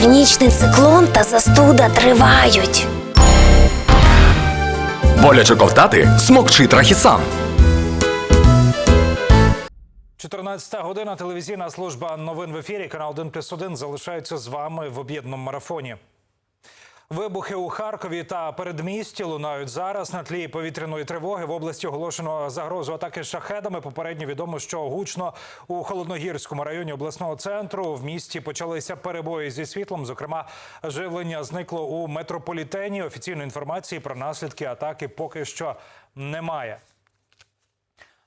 Північний циклон та застуда тривають. Боляче ковтати смокчи трахісан. 14 година телевізійна служба новин в ефірі. Канал 1 плюс 1 залишається з вами в об'єднаному марафоні. Вибухи у Харкові та передмісті лунають зараз на тлі повітряної тривоги. В області оголошено загрозу атаки шахедами. Попередньо відомо, що гучно у холодногірському районі обласного центру в місті почалися перебої зі світлом. Зокрема, живлення зникло у метрополітені. Офіційної інформації про наслідки атаки поки що немає.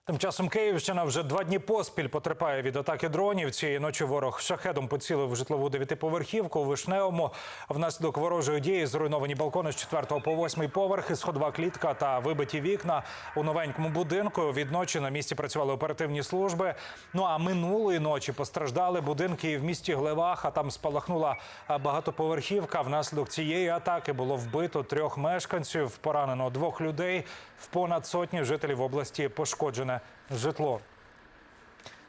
Тим часом Київщина вже два дні поспіль потерпає від атаки дронів. Цієї ночі ворог шахедом поцілив житлову дев'ятиповерхівку у Вишневому. Внаслідок ворожої дії зруйновані балкони з 4 по 8 поверхи, сходова клітка та вибиті вікна у новенькому будинку. Відночі на місці працювали оперативні служби. Ну а минулої ночі постраждали будинки і в місті Глевах. А там спалахнула багатоповерхівка. Внаслідок цієї атаки було вбито трьох мешканців, поранено двох людей. В понад сотні жителів області пошкоджене житло.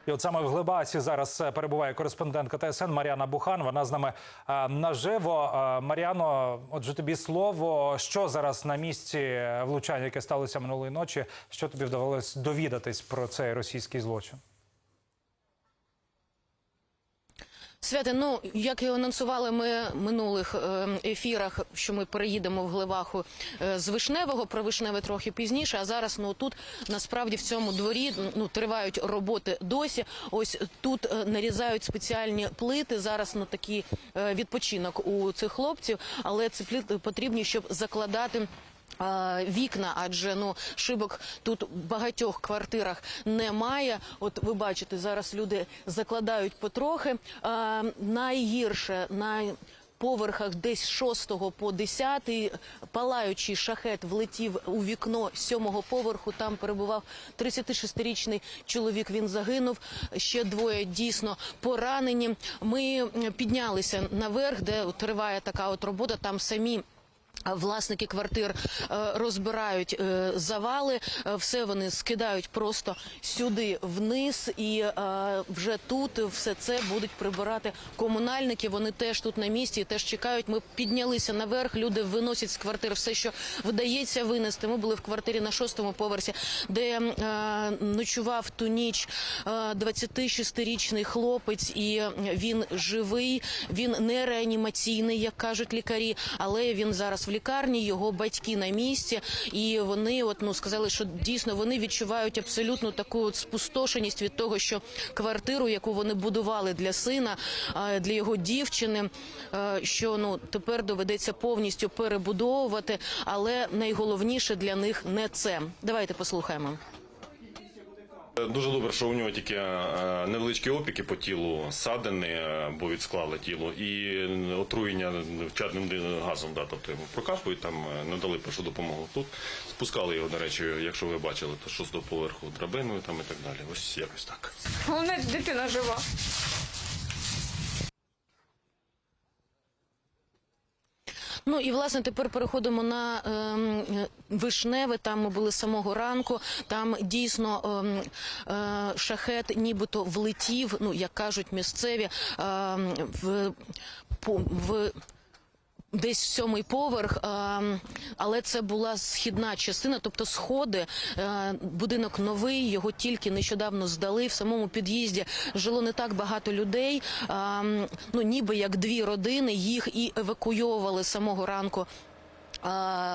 І от саме в Глебасі зараз е, перебуває кореспондентка ТСН Мар'яна Бухан. Вона з нами е, наживо. Маріано, Мар'яно, отже, тобі слово. Що зараз на місці е, влучання, яке сталося минулої ночі? Що тобі вдавалось довідатись про цей російський злочин? Святе, ну як і анонсували ми минулих е, ефірах, що ми переїдемо в Глибаху е, з Вишневого, про Вишневе трохи пізніше. А зараз ну тут насправді в цьому дворі ну тривають роботи досі. Ось тут е, нарізають спеціальні плити. Зараз ну такий відпочинок у цих хлопців, але ці плити потрібні, щоб закладати. Вікна, адже ну шибок тут в багатьох квартирах немає. От ви бачите, зараз люди закладають потрохи. А, найгірше на поверхах десь 6 по 10 палаючий шахет влетів у вікно сьомого поверху. Там перебував 36-річний чоловік. Він загинув. Ще двоє дійсно поранені. Ми піднялися наверх, де триває така от робота. Там самі. Власники квартир е, розбирають е, завали, е, все вони скидають просто сюди вниз, і вже тут все це будуть прибирати комунальники. Вони теж тут на місці, теж чекають. Ми піднялися наверх. Люди виносять з квартир все, що вдається винести. Ми були в квартирі на шостому поверсі, де ночував ту ніч е, 26-річний хлопець, і він живий. Він не реанімаційний, як кажуть лікарі, але він зараз в лікарні. Його батьки на місці, і вони от ну сказали, що дійсно вони відчувають абсолютно таку от спустошеність від того, що квартиру, яку вони будували для сина, для його дівчини, е, що ну тепер доведеться повністю перебудовувати. Але найголовніше для них не це. Давайте послухаємо. Дуже добре, що у нього тільки е, невеличкі опіки по тілу, ссадини, е, бо відсклали тіло, і отруєння чадним газом. Да, тобто йому прокапують, там е, надали першу допомогу. Тут спускали його, до речі, якщо ви бачили, то шостого поверху драбиною там і так далі. Ось якось так. Головне, дитина жива. Ну і власне тепер переходимо на е, вишневе. Там ми були з самого ранку. Там дійсно е, е, шахет, нібито влетів. Ну як кажуть місцеві е, в, по- в Десь сьомий поверх, ем, але це була східна частина, тобто сходи. Е, Будинок новий, його тільки нещодавно здали. В самому під'їзді жило не так багато людей. ем, Ну ніби як дві родини. Їх і евакуйовували самого ранку.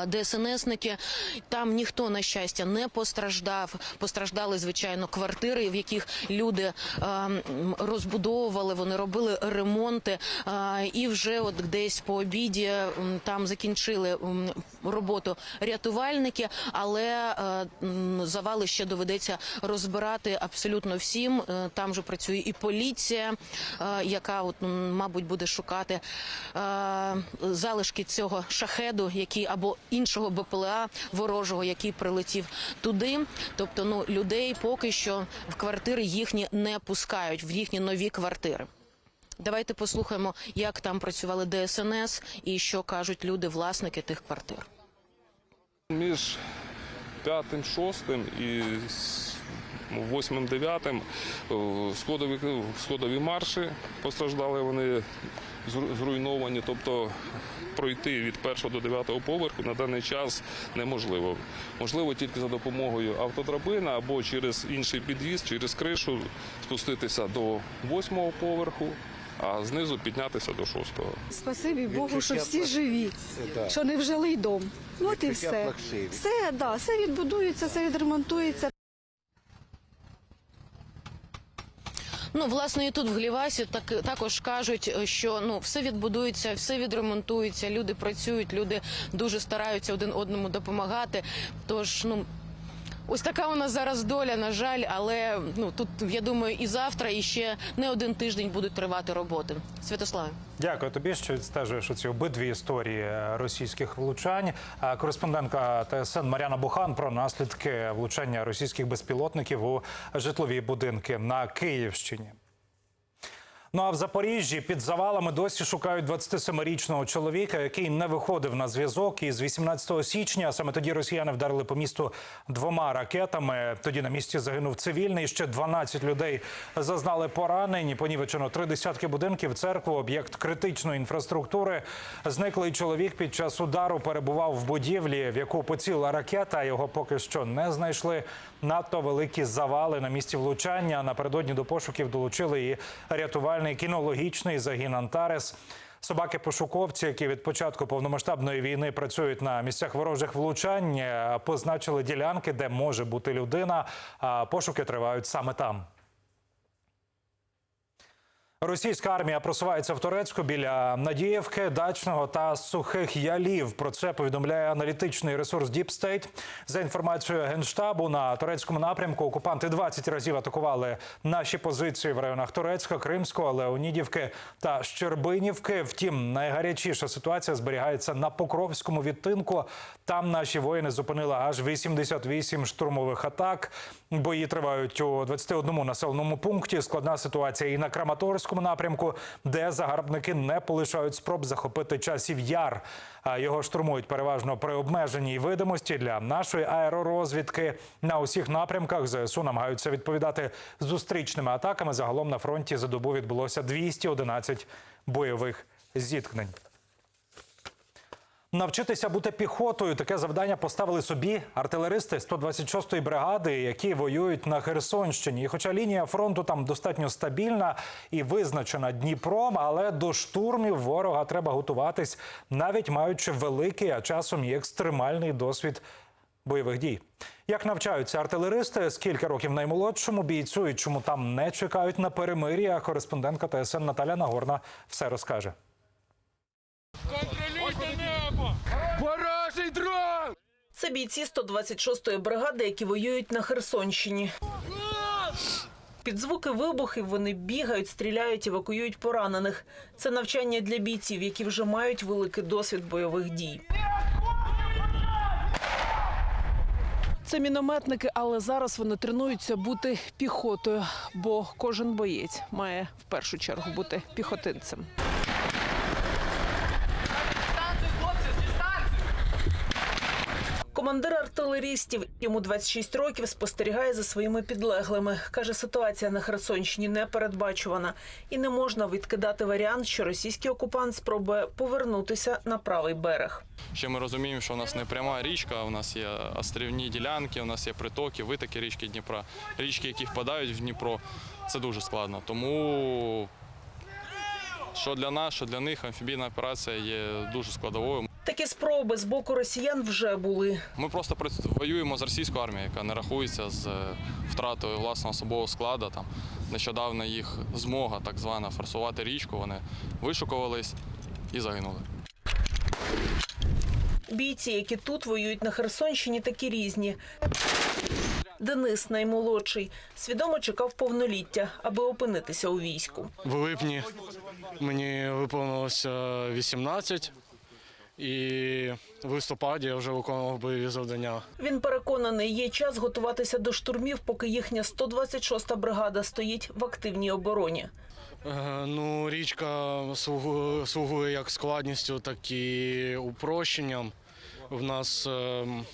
ДСНСники там ніхто на щастя не постраждав. Постраждали звичайно квартири, в яких люди розбудовували, вони робили ремонти. І вже от десь по обіді там закінчили роботу рятувальники, але завали ще доведеться розбирати абсолютно всім. Е, Там же працює і поліція, яка от мабуть буде шукати залишки цього шахеду, який або іншого БПЛА ворожого, який прилетів туди. Тобто, ну людей поки що в квартири їхні не пускають в їхні нові квартири. Давайте послухаємо, як там працювали ДСНС і що кажуть люди, власники тих квартир. Між п'ятим, шостим і восьмим, дев'ятим е, сходові, сходові марші постраждали вони зруйновані. Тобто пройти від першого до дев'ятого поверху на даний час неможливо. Можливо, тільки за допомогою автодрабини або через інший під'їзд, через кришу спуститися до восьмого поверху, а знизу піднятися до шостого. Спасибі Богу, що всі живі, що не в жилий дом. Ну, От і все. Все, да, все відбудується, все відремонтується. Ну, власне, і тут в Глівасі так також кажуть, що ну все відбудується, все відремонтується. Люди працюють, люди дуже стараються один одному допомагати. Тож, ну. Ось така у нас зараз доля, на жаль, але ну тут я думаю, і завтра, і ще не один тиждень будуть тривати роботи. Святославе. Дякую тобі, що відстежуєш ці обидві історії е, російських влучань. А Кореспондентка ТСН Мар'яна Бухан про наслідки влучання російських безпілотників у житлові будинки на Київщині. Ну а в Запоріжжі під завалами досі шукають 27-річного чоловіка, який не виходив на зв'язок. І з 18 січня саме тоді росіяни вдарили по місту двома ракетами. Тоді на місці загинув цивільний. Ще 12 людей зазнали поранень. Понівечено три десятки будинків, церкву, об'єкт критичної інфраструктури. Зниклий чоловік під час удару перебував в будівлі, в яку поцілила ракета. Його поки що не знайшли. Надто великі завали на місці влучання. Напередодні до пошуків долучили і рятувальний кінологічний загін Антарес. Собаки-пошуковці, які від початку повномасштабної війни працюють на місцях ворожих влучань, позначили ділянки, де може бути людина. А пошуки тривають саме там. Російська армія просувається в Турецьку біля Надіївки, Дачного та Сухих Ялів. Про це повідомляє аналітичний ресурс Deep State. За інформацією генштабу на турецькому напрямку окупанти 20 разів атакували наші позиції в районах Турецька, Кримського, Леонідівки та Щербинівки. Втім, найгарячіша ситуація зберігається на Покровському відтинку. Там наші воїни зупинили аж 88 штурмових атак. Бої тривають у 21 населеному пункті. Складна ситуація і на Краматорському напрямку, де загарбники не полишають спроб захопити часів яр. Його штурмують переважно при обмеженій видимості для нашої аеророзвідки. На усіх напрямках ЗСУ намагаються відповідати зустрічними атаками. Загалом на фронті за добу відбулося 211 бойових зіткнень. Навчитися бути піхотою таке завдання поставили собі артилеристи 126-ї бригади, які воюють на Херсонщині. І хоча лінія фронту там достатньо стабільна і визначена Дніпром, але до штурмів ворога треба готуватись, навіть маючи великий, а часом і екстремальний досвід бойових дій. Як навчаються артилеристи, скільки років наймолодшому бійцю і чому там не чекають на перемир'я, кореспондентка ТСН Наталя Нагорна все розкаже. Це бійці 126-ї бригади, які воюють на Херсонщині. Під звуки вибухів вони бігають, стріляють, евакуюють поранених. Це навчання для бійців, які вже мають великий досвід бойових дій. Це мінометники, але зараз вони тренуються бути піхотою, бо кожен боєць має в першу чергу бути піхотинцем. Командир артилерістів, йому 26 років, спостерігає за своїми підлеглими. Каже, ситуація на Херсонщині непередбачувана і не можна відкидати варіант, що російський окупант спробує повернутися на правий берег. Ще ми розуміємо, що у нас не пряма річка, у нас є острівні ділянки, у нас є притоки, витоки річки Дніпра. Річки, які впадають в Дніпро, це дуже складно. Тому що для нас, що для них амфібійна операція є дуже складовою. Такі спроби з боку росіян вже були. Ми просто воюємо з російською армією, яка не рахується з е, втратою власного особового складу. Там нещодавно їх змога, так звана, форсувати річку. Вони вишукувались і загинули. Бійці, які тут воюють на Херсонщині, такі різні. Денис, наймолодший, свідомо чекав повноліття, аби опинитися у війську. В липні мені виповнилося 18, і в листопаді я вже виконував бойові завдання. Він переконаний, є час готуватися до штурмів, поки їхня 126-та бригада стоїть в активній обороні. Е, Ну, річка слугує, слугує як складністю, так і упрощенням. В нас, ем,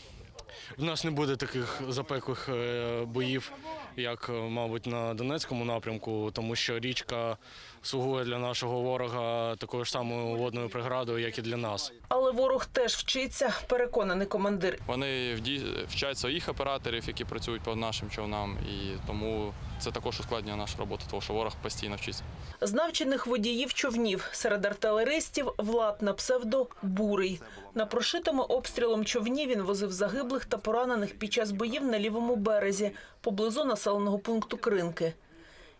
в нас не буде таких запеклих е, боїв, як, е, мабуть, на Донецькому напрямку, тому що річка слугує для нашого ворога такою ж самою водною преградою, як і для нас. Але ворог теж вчиться, переконаний командир. Вони вді- вчать своїх операторів, які працюють по нашим човнам, і тому це також ускладнює нашу роботу, тому що ворог постійно вчиться. З навчених водіїв човнів серед артилеристів Влад на псевдо Бурий. На прошитому обстрілом човні він возив загиблих та поранених під час боїв на лівому березі поблизу населеного пункту Кринки.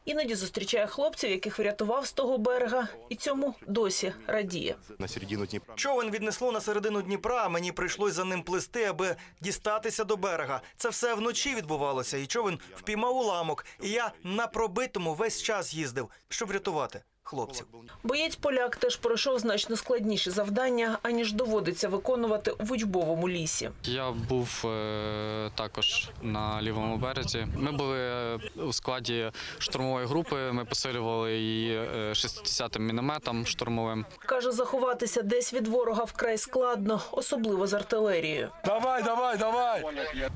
Іноді зустрічає хлопців, яких врятував з того берега, і цьому досі радіє. на середину Дніпра. Човен віднесло на середину Дніпра. а Мені прийшлось за ним плисти, аби дістатися до берега. Це все вночі відбувалося, і човен впіймав уламок. І я на пробитому весь час їздив, щоб врятувати хлопців. Боєць поляк теж пройшов значно складніші завдання, аніж доводиться виконувати в учбовому лісі. Я був е, також на лівому березі. Ми були е, у складі штурмової групи. Ми посилювали її е, 60-м мінометом штурмовим. Каже, заховатися десь від ворога вкрай складно, особливо з артилерією. Давай, давай, давай!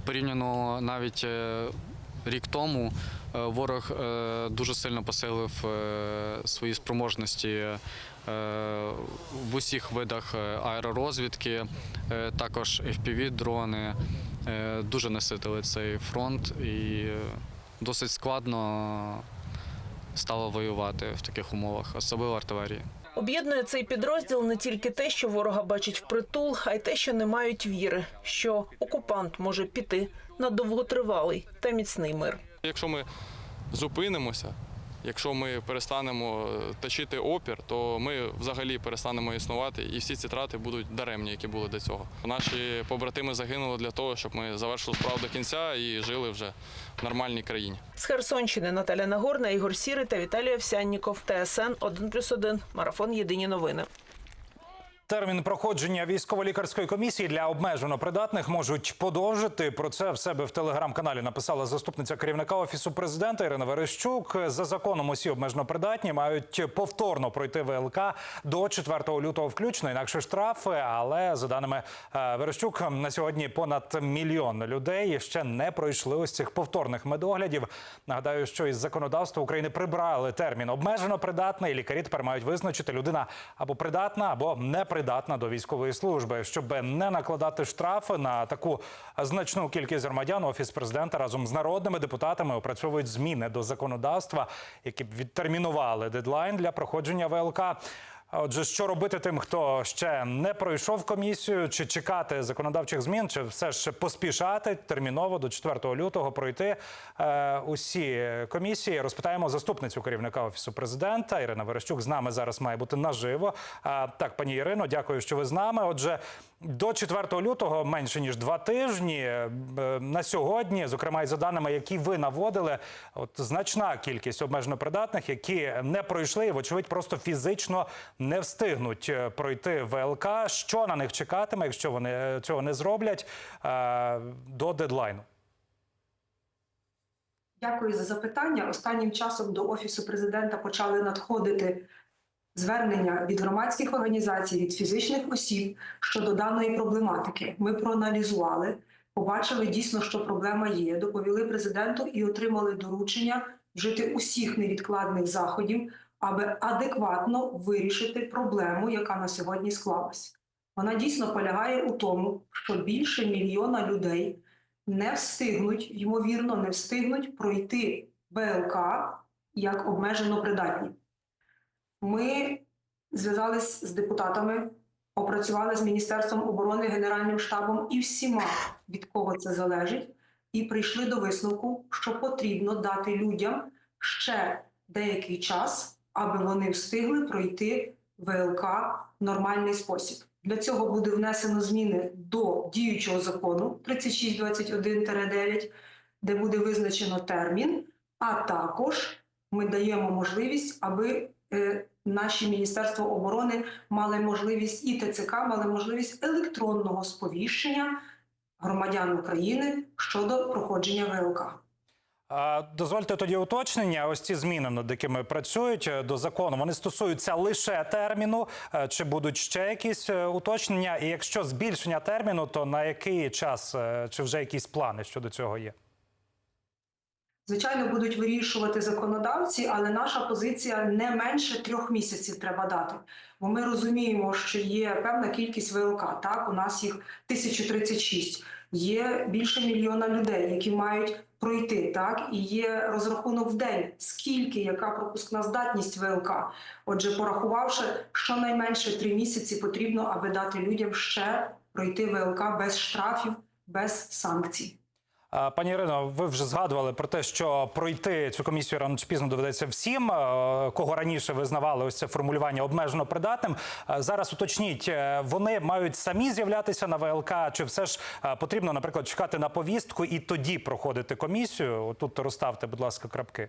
Порівняно навіть е, рік тому е, ворог е, дуже сильно посилив е, свої спроможності в усіх видах аеророзвідки, також FPV-дрони. Е, Дуже наситили цей фронт і досить складно стало воювати в таких умовах, особливо артилерії. Об'єднує цей підрозділ не тільки те, що ворога бачить впритул, а й те, що не мають віри, що окупант може піти на довготривалий та міцний мир. Якщо ми зупинимося, якщо ми перестанемо е, точити опір, то ми взагалі перестанемо існувати, і всі ці трати будуть даремні, які були до цього. Наші побратими загинули для того, щоб ми завершили справу до кінця і жили вже в нормальній країні. З Херсонщини Наталя Нагорна, Ігор Сіри та Віталій Овсянніков. ТСН 1+,1. Марафон Єдині новини. Термін проходження військово-лікарської комісії для обмежено придатних можуть подовжити. Про це в себе в телеграм-каналі написала заступниця керівника офісу президента Ірина Верещук. За законом усі обмежено придатні мають повторно пройти ВЛК до 4 лютого включно. Інакше штрафи. Але за даними е, Верещук, на сьогодні понад мільйон людей ще не пройшли ось цих повторних медоглядів. Нагадаю, що із законодавства України прибрали термін обмежено придатний. Лікарі тепер мають визначити людина або придатна, або непридатна до військової служби, щоб не накладати штрафи на таку значну кількість громадян. Офіс президента разом з народними депутатами опрацьовують зміни до законодавства, які б відтермінували дедлайн для проходження ВЛК. Отже, що робити тим, хто ще не пройшов комісію, чи чекати законодавчих змін, чи все ж поспішати терміново до 4 лютого пройти е, усі комісії? Розпитаємо заступницю керівника офісу президента Ірина Верещук. З нами зараз має бути наживо. А, так, пані Ірино, дякую, що ви з нами. Отже, до 4 лютого менше ніж два тижні. Е, На сьогодні, зокрема, і за даними, які ви наводили, от значна кількість обмежено придатних, які не пройшли, і, вочевидь, просто фізично не встигнуть е, пройти ВЛК. Що на них чекатиме, якщо вони е, цього не зроблять е, до дедлайну? Дякую за запитання. Останнім часом до офісу президента почали надходити звернення від громадських організацій, від фізичних осіб щодо даної проблематики. Ми проаналізували, побачили дійсно, що проблема є. Доповіли президенту і отримали доручення вжити усіх невідкладних заходів, аби адекватно вирішити проблему, яка на сьогодні склалась. Вона дійсно полягає у тому, що більше мільйона людей не встигнуть, ймовірно, не встигнуть пройти БЛК як обмежено придатні. Ми зв'язались з депутатами, опрацювали з Міністерством оборони, Генеральним штабом і всіма, від кого це залежить, і прийшли до висновку, що потрібно дати людям ще деякий час, аби вони встигли пройти ВЛК в нормальний спосіб. Для цього буде внесено зміни до діючого закону 3621-9, де буде визначено термін, а також ми даємо можливість, аби е, наші Міністерство оборони мали можливість і ТЦК мали можливість електронного сповіщення громадян України щодо проходження ВЛК. Дозвольте тоді уточнення. Ось ці зміни, над якими працюють е, до закону, вони стосуються лише терміну, е, чи будуть ще якісь е, уточнення? І якщо збільшення терміну, то на який час, чи вже якісь плани щодо цього є? Звичайно, будуть вирішувати законодавці, але наша позиція не менше трьох місяців треба дати. Бо ми розуміємо, що є певна кількість ВЛК. Так, у нас їх 1036. Є більше мільйона людей, які мають пройти. Так, і є розрахунок в день, скільки яка пропускна здатність ВЛК. Отже, порахувавши, щонайменше три місяці потрібно, аби дати людям ще пройти ВЛК без штрафів, без санкцій. А, Пані Ірино, ви вже згадували про те, що пройти цю комісію рано чи пізно доведеться всім, е, кого раніше визнавали ось це формулювання обмежено придатним. Е, Зараз уточніть, е, вони мають самі з'являтися на ВЛК, чи все ж е, потрібно, наприклад, чекати на повістку і тоді проходити комісію? Тут розставте, будь ласка, крапки.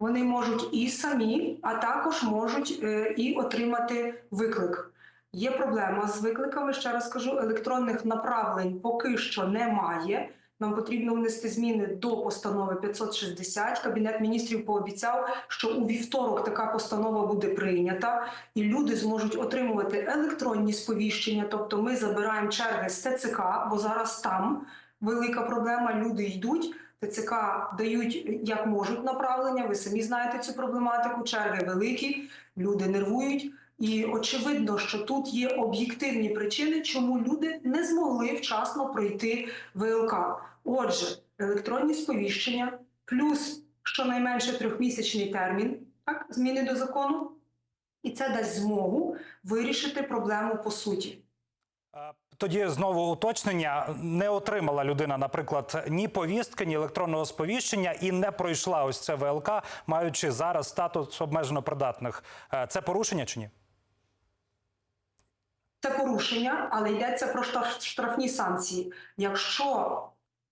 Вони можуть і самі, а також можуть е, і отримати виклик. Є проблема з викликами. Ще раз кажу, електронних направлень поки що немає. Нам потрібно внести зміни до постанови 560. Кабінет міністрів пообіцяв, що у вівторок така постанова буде прийнята, і люди зможуть отримувати електронні сповіщення. Тобто, ми забираємо черги з ТЦК, бо зараз там велика проблема. Люди йдуть. ТЦК дають як можуть направлення. Ви самі знаєте цю проблематику. Черги великі, люди нервують. І очевидно, що тут є об'єктивні причини, чому люди не змогли вчасно пройти ВЛК. Отже, електронні сповіщення, плюс щонайменше трьохмісячний термін, так, зміни до закону, і це дасть змогу вирішити проблему по суті. Тоді знову уточнення: не отримала людина, наприклад, ні повістки, ні електронного сповіщення і не пройшла ось це ВЛК, маючи зараз статус обмежено придатних. Е, Це порушення чи ні? Це порушення, але йдеться про штрафні санкції. Якщо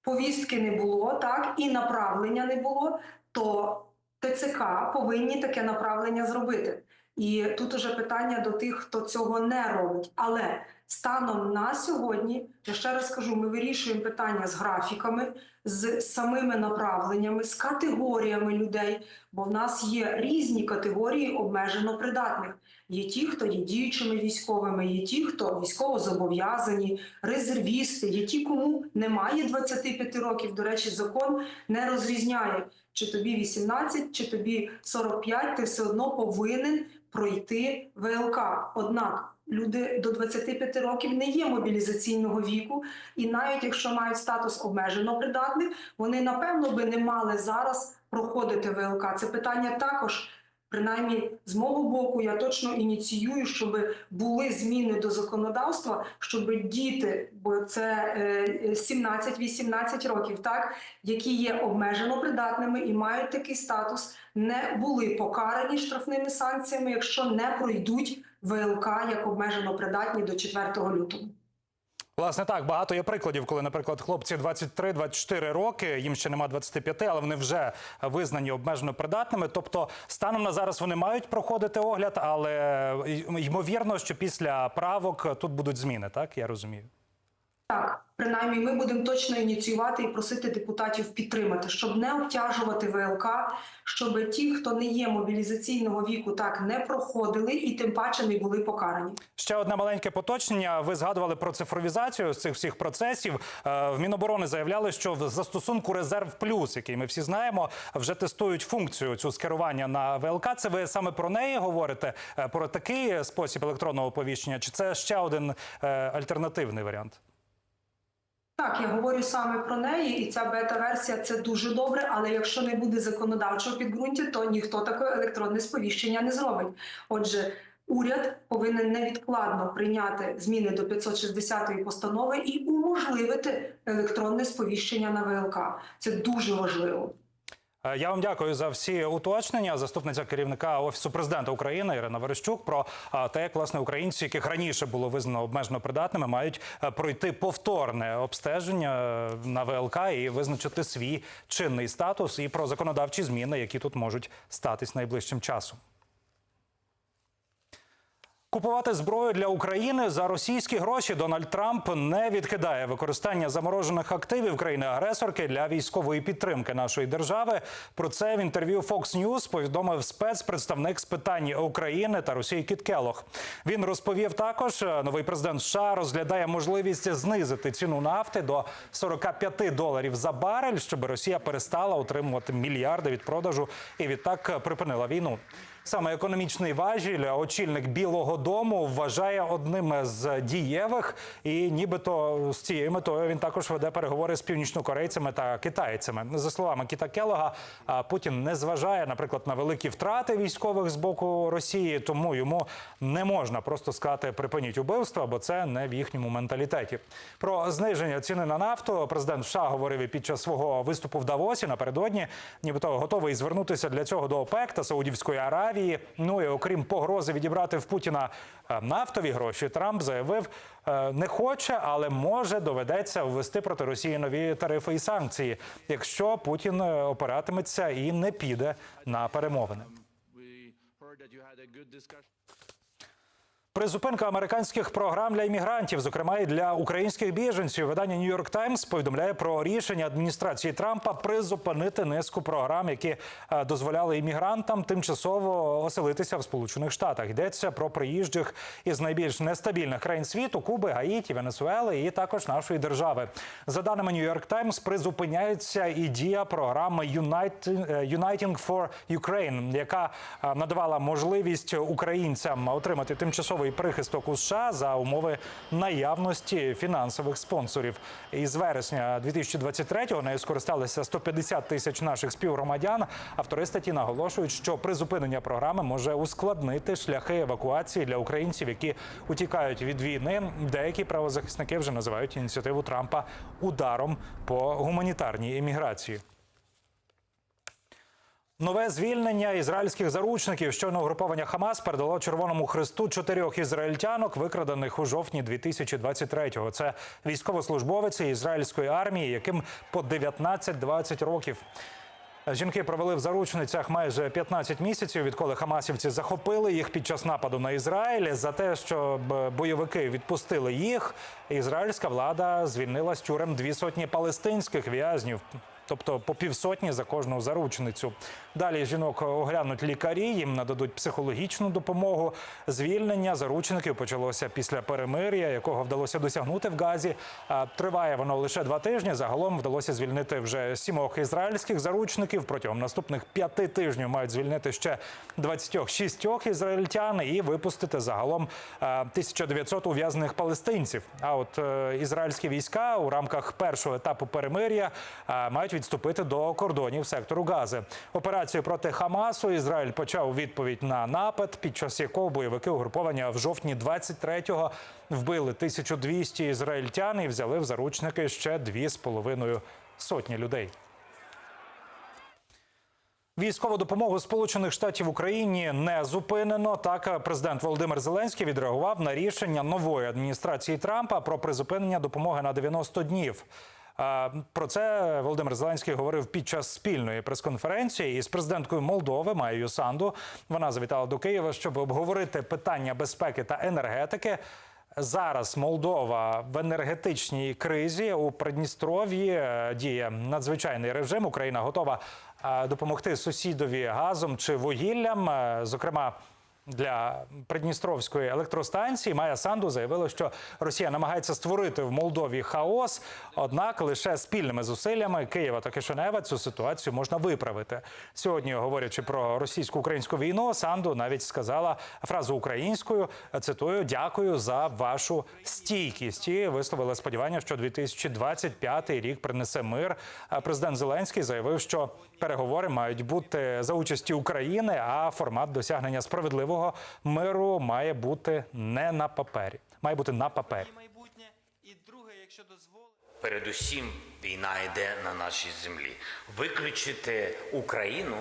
повістки не було, так і направлення не було, то ТЦК повинні таке направлення зробити. І тут уже питання до тих, хто цього не робить. Але станом на сьогодні, я ще раз кажу, ми вирішуємо питання з графіками, з самими направленнями, з категоріями людей, бо в нас є різні категорії обмежено придатних. Є ті, хто є діючими військовими, є ті, хто військово зобов'язані, резервісти, є ті, кому немає 25 років. До речі, закон не розрізняє, чи тобі 18, чи тобі 45, ти все одно повинен пройти ВЛК. Однак люди до 25 років не є мобілізаційного віку, і навіть якщо мають статус обмежено придатних, вони напевно би не мали зараз проходити ВЛК. Це питання також. Принаймні, з мого боку, я точно ініціюю, щоб були зміни до законодавства, щоб діти, бо це е, 17-18 років, так які є обмежено придатними і мають такий статус, не були покарані штрафними санкціями, якщо не пройдуть ВЛК як обмежено придатні до 4 лютого. Власне, так багато є прикладів, коли, наприклад, хлопці 23-24 роки, їм ще нема 25, але вони вже визнані обмежено придатними. Тобто, станом на зараз вони мають проходити огляд, але ймовірно, що після правок тут будуть зміни. Так я розумію. Так, принаймні, ми будемо точно ініціювати і просити депутатів підтримати, щоб не обтяжувати ВЛК, щоб ті, хто не є мобілізаційного віку, так не проходили і тим паче не були покарані. Ще одне маленьке поточнення. Ви згадували про цифровізацію цих всіх процесів. Е, В Міноборони заявляли, що в застосунку резерв плюс, який ми всі знаємо, вже тестують функцію цю скерування на ВЛК. Це ви саме про неї говорите? Е, Про такий спосіб електронного оповіщення? Чи це ще один е, альтернативний варіант? Так, я говорю саме про неї, і ця бета-версія це дуже добре. Але якщо не буде законодавчого підґрунтя, то ніхто таке електронне сповіщення не зробить. Отже, уряд повинен невідкладно прийняти зміни до 560 постанови і уможливити електронне сповіщення на ВЛК. Це дуже важливо. Е, Я вам дякую за всі уточнення. Заступниця керівника офісу президента України Ірина Верещук про е, те, як власне українці, яких раніше було визнано обмежено придатними, мають е, пройти повторне обстеження на ВЛК і визначити свій чинний статус, і про законодавчі зміни, які тут можуть статись найближчим часом. Купувати зброю для України за російські гроші Дональд Трамп не відкидає використання заморожених активів країни-агресорки для військової підтримки нашої держави. Про це в інтерв'ю Fox News повідомив спецпредставник з питань України та Росії Кіт Келох. Він розповів також, е, новий президент США розглядає можливість знизити ціну нафти до 45 доларів за барель, щоб Росія перестала отримувати мільярди від продажу і відтак припинила війну. Саме економічний важіль очільник Білого Дому вважає одним з дієвих, і нібито з цією метою він також веде переговори з північнокорейцями та китайцями. За словами Кіта Келога, Путін не зважає, наприклад, на великі втрати військових з боку Росії, тому йому не можна просто сказати припиніть убивства, бо це не в їхньому менталітеті. Про зниження ціни на нафту президент США говорив і під час свого виступу в Давосі напередодні, нібито готовий звернутися для цього до ОПЕК та Саудівської Аравії. Ну і окрім погрози відібрати в Путіна е, нафтові гроші, Трамп заявив, е, не хоче, але може доведеться ввести проти Росії нові тарифи і санкції, якщо Путін е, опиратиметься і не піде на перемовини. Призупинка американських програм для іммігрантів, зокрема і для українських біженців, видання New York Times повідомляє про рішення адміністрації Трампа призупинити низку програм, які е, дозволяли іммігрантам тимчасово оселитися в Сполучених Штатах. Йдеться про приїжджих із найбільш нестабільних країн світу Куби, Гаїті, Венесуели і також нашої держави. За даними New York Times, призупиняється і дія програми United- е, Uniting for Ukraine, яка е, надавала можливість українцям отримати тимчасовий прихисток у США за умови наявності фінансових спонсорів. Із вересня 2023-го нею скористалися 150 тисяч наших співгромадян. Автори статті наголошують, що призупинення програми може ускладнити шляхи евакуації для українців, які утікають від війни. Деякі правозахисники вже називають ініціативу Трампа ударом по гуманітарній імміграції. Нове звільнення ізраїльських заручників щойно угруповання Хамас передало Червоному Хресту чотирьох ізраїльтянок, викрадених у жовтні 2023-го. Це військовослужбовиці ізраїльської армії, яким по 19-20 років. Жінки провели в заручницях майже 15 місяців, відколи хамасівці захопили їх під час нападу на Ізраїль. За те, що бойовики відпустили їх, ізраїльська влада звільнила з тюрем дві сотні палестинських в'язнів. Тобто по півсотні за кожну заручницю. Далі жінок оглянуть лікарі, їм нададуть психологічну допомогу. Звільнення заручників почалося після перемир'я, якого вдалося досягнути в Газі. Триває воно лише два тижні. Загалом вдалося звільнити вже сімох ізраїльських заручників. Протягом наступних п'яти тижнів мають звільнити ще 26 ізраїльтян і випустити загалом е, 1900 ув'язнених палестинців. А от е, ізраїльські війська у рамках першого етапу перемир'я е, мають відступити до кордонів сектору Гази. Операцію проти Хамасу Ізраїль почав відповідь на напад, під час якого бойовики угруповання в жовтні 23-го вбили 1200 ізраїльтян і взяли в заручники ще дві з половиною сотні людей. Військову допомогу Сполучених Штатів Україні не зупинено. Так президент Володимир Зеленський відреагував на рішення нової адміністрації Трампа про призупинення допомоги на 90 днів. Про це Володимир Зеленський говорив під час спільної прес-конференції із президенткою Молдови Маєю Санду. Вона завітала до Києва, щоб обговорити питання безпеки та енергетики. Зараз Молдова в енергетичній кризі у Придністров'ї е, діє надзвичайний режим. Україна готова е, допомогти сусідові газом чи вугіллям. Е, Зокрема, для Придністровської електростанції Майя Санду заявила, що Росія намагається створити в Молдові хаос. Однак лише спільними зусиллями Києва та Кишинева цю ситуацію можна виправити. Сьогодні, говорячи про російсько-українську війну, Санду навіть сказала фразу українською. Цитую: дякую за вашу стійкість. І висловила сподівання, що 2025 рік принесе мир. А Президент Зеленський заявив, що переговори мають бути за участі України, а формат досягнення справедливого миру має бути не на папері. Має бути на папері. Майбутнє і друге, якщо дозволить. Передусім, війна йде на нашій землі. Виключити Україну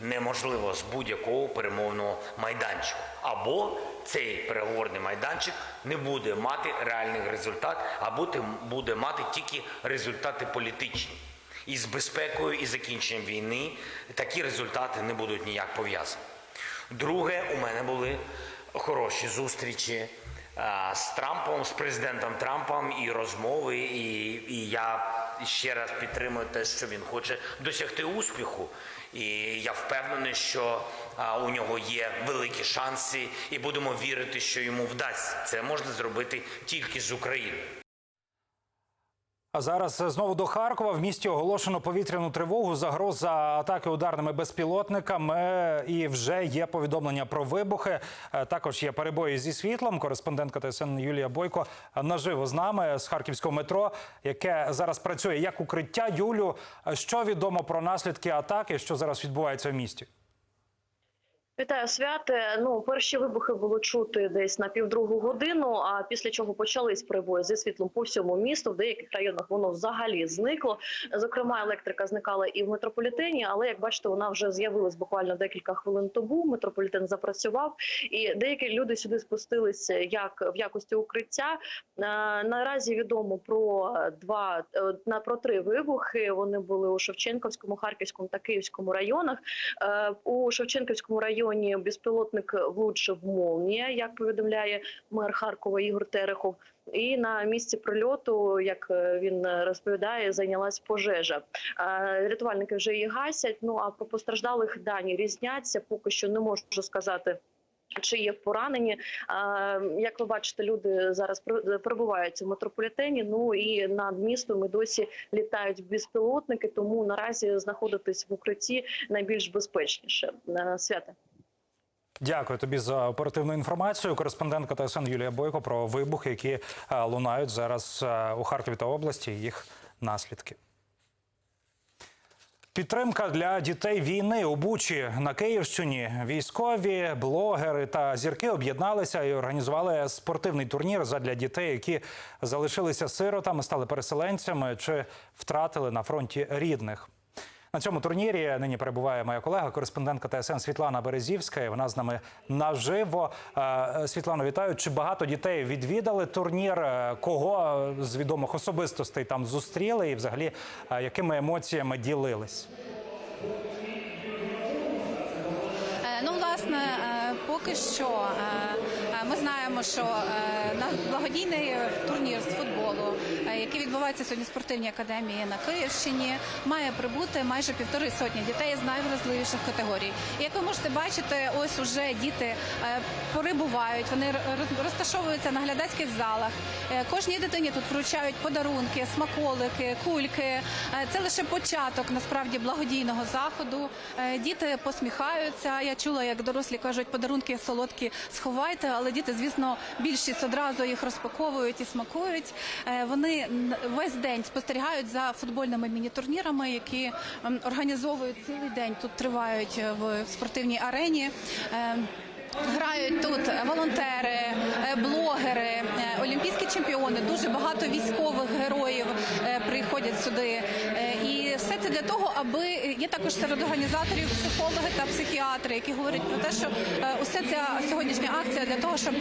неможливо з будь-якого перемовного майданчику. Або цей переговорний майданчик не буде мати реальний результат, або ти- буде мати тільки результати політичні. І з безпекою і закінченням війни такі результати не будуть ніяк пов'язані. Друге, у мене були хороші зустрічі а, з Трампом, з президентом Трампом і розмови. І, і я ще раз підтримую те, що він хоче досягти успіху. І я впевнений, що а, у нього є великі шанси, і будемо вірити, що йому вдасться. Це можна зробити тільки з Україною. А зараз знову до Харкова. В місті оголошено повітряну тривогу, загроза атаки ударними безпілотниками. І вже є повідомлення про вибухи. Е, Також є перебої зі світлом. Кореспондентка ТСН Юлія Бойко наживо з нами з харківського метро, яке зараз працює як укриття. Юлю, е, що відомо про наслідки атаки, що зараз відбувається в місті? Вітаю святе. Ну, перші вибухи було чути десь на півдругу годину. А після чого почались прибої зі світлом по всьому місту. В деяких районах воно взагалі зникло. Зокрема, електрика зникала і в метрополітені. Але як бачите, вона вже з'явилась буквально декілька хвилин тому. Метрополітен запрацював, і деякі люди сюди спустилися як в якості укриття. Е, Наразі відомо про два е, на про три вибухи. Вони були у Шевченківському, Харківському та Київському районах. Е, У Шевченківському районі безпілотник влучив молнія, як повідомляє мер Харкова Ігор Терехов. І на місці прильоту, як е, він розповідає, зайнялась пожежа. Е, Рятувальники вже її гасять. Ну а про постраждалих дані різняться. Поки що не можу сказати. Чи є поранені? Як ви бачите, люди зараз перебувають у метрополітені. Ну і над містом і досі літають безпілотники, тому наразі знаходитись в укритті найбільш безпечніше. Е, Святе. Дякую тобі за оперативну інформацію. Кореспондентка ТСН Юлія Бойко про вибухи, які е, лунають зараз е, у Харкові та області. Їх наслідки. Підтримка для дітей війни у Бучі на Київщині. Військові, блогери та зірки об'єдналися і організували спортивний турнір задля дітей, які залишилися сиротами, стали переселенцями чи втратили на фронті рідних. На цьому турнірі нині перебуває моя колега, кореспондентка ТСН Світлана Березівська. Вона з нами наживо. Е, Світлано, вітаю. Чи багато дітей відвідали турнір? Е, Кого з відомих особистостей там зустріли? І взагалі е, якими емоціями ділились? Е, Ну, власне, е, поки що е, е, ми знаємо, що е, на благодійний турнір з футболу, який відбувається сьогодні в спортивній академії на Київщині, має прибути майже півтори сотні дітей з найвразливіших категорій. Як ви можете бачити, ось уже діти перебувають, вони роз- розташовуються на глядацьких залах. Кожній дитині тут вручають подарунки, смаколики, кульки. Це лише початок насправді благодійного заходу. Діти посміхаються. Я чула, як дорослі кажуть, подарунки солодкі сховайте, але діти, звісно, більшість одразу їх розпаковують і смакують. Е, Вони весь день спостерігають за футбольними міні-турнірами, які організовують цілий день. Тут тривають е, в спортивній арені. Е, Грають тут волонтери, блогери, олімпійські чемпіони. Дуже багато військових героїв приходять сюди. І для того, аби є також серед організаторів психологи та психіатри, які говорять про те, що е, усе ця сьогоднішня акція для того, щоб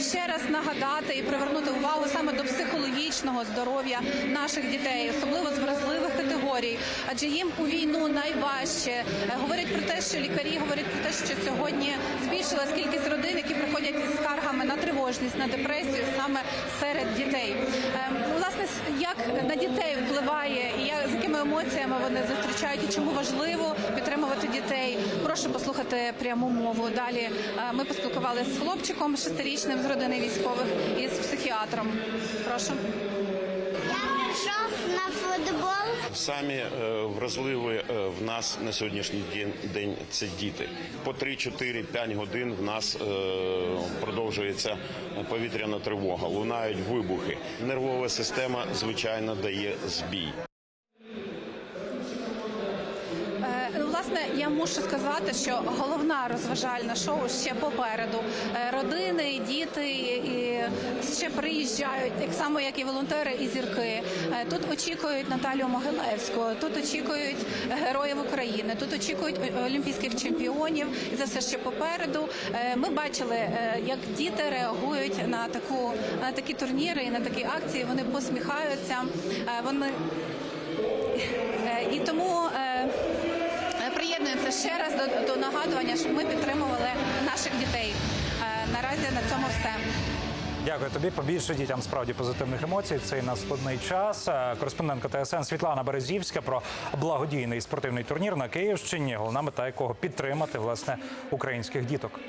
ще раз нагадати і привернути увагу саме до психологічного здоров'я наших дітей, особливо з вразливих категорій, адже їм у війну найважче. Е, Говорять про те, що лікарі говорять про те, що сьогодні збільшилась кількість родин, які приходять скаргами на тривожність, на депресію саме серед дітей. Ем, Власне, як на дітей впливає і з якими емоціями вони зустрічають, і чому важливо підтримувати дітей. Прошу послухати пряму мову. Далі е, ми поспілкувалися з хлопчиком шестирічним з родини військових і з психіатром. Прошу. Пішов на футбол. Самі е, вразливі е, в нас на сьогоднішній день, це діти. По 3, 4, 5 годин в нас е, продовжується повітряна тривога, лунають вибухи. Нервова система, звичайно, дає збій. Е, Власне, я мушу сказати, що головна розважальна шоу ще попереду. Е, Родини, діти і ще приїжджають, так само як і волонтери і зірки. Е, Тут очікують Наталію Могилевську, тут очікують героїв України, тут очікують олімпійських чемпіонів. І це все ще попереду. Е, Ми бачили, як діти реагують на таку на такі турніри і на такі акції. Вони посміхаються. Вони і тому приєднуємося ще раз до, до нагадування, щоб ми підтримували наших дітей. Е, наразі на цьому все. Дякую тобі. Побільше дітям справді позитивних емоцій. Цей Цей наскладний час. Е, Кореспондентка ТСН Світлана Березівська про благодійний спортивний турнір на Київщині. Головна мета якого підтримати власне українських діток.